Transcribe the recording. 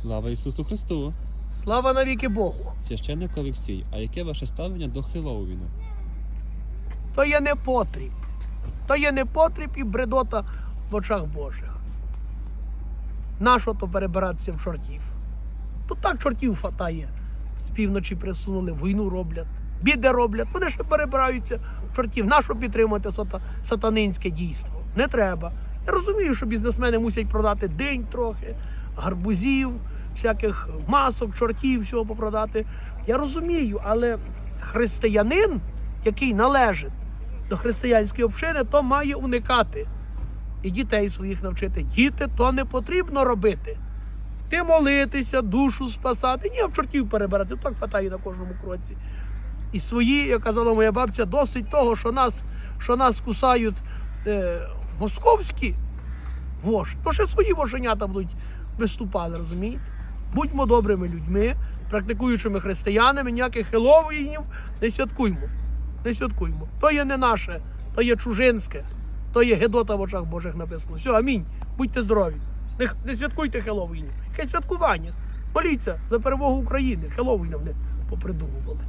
Слава Ісусу Христу! Слава навіки Богу! Священник Олексій, а яке ваше ставлення до Хеллоуіну? То є непотріб. То є непотріб і бредота в очах Божих. Нащо то перебиратися в чортів? Тут так чортів фатає. З півночі присунули, війну роблять, біди роблять. Вони ще перебираються в чортів. Нащо підтримувати сата- сатанинське дійство? Не треба. Я розумію, що бізнесмени мусять продати день трохи, гарбузів, всяких масок, чортів, всього попродати. Я розумію, але християнин, який належить до християнської общини, то має уникати і дітей своїх навчити. Діти то не потрібно робити. Ти молитися, душу спасати, ні, в чортів перебирати, так хватає на кожному кроці. І свої, як казала моя бабця, досить того, що нас, що нас кусають е, московські воші, то ще свої вошенята будуть виступати, розумієте? Будьмо добрими людьми, практикуючими християнами, ніяких хеловінів не святкуймо. Не святкуймо. То є не наше, то є чужинське, то є гедота в очах Божих написано. Все, амінь. Будьте здорові. Не, не святкуйте Хеловінів. Яке святкування. Моліться за перемогу України. Хеловінів не попридумували.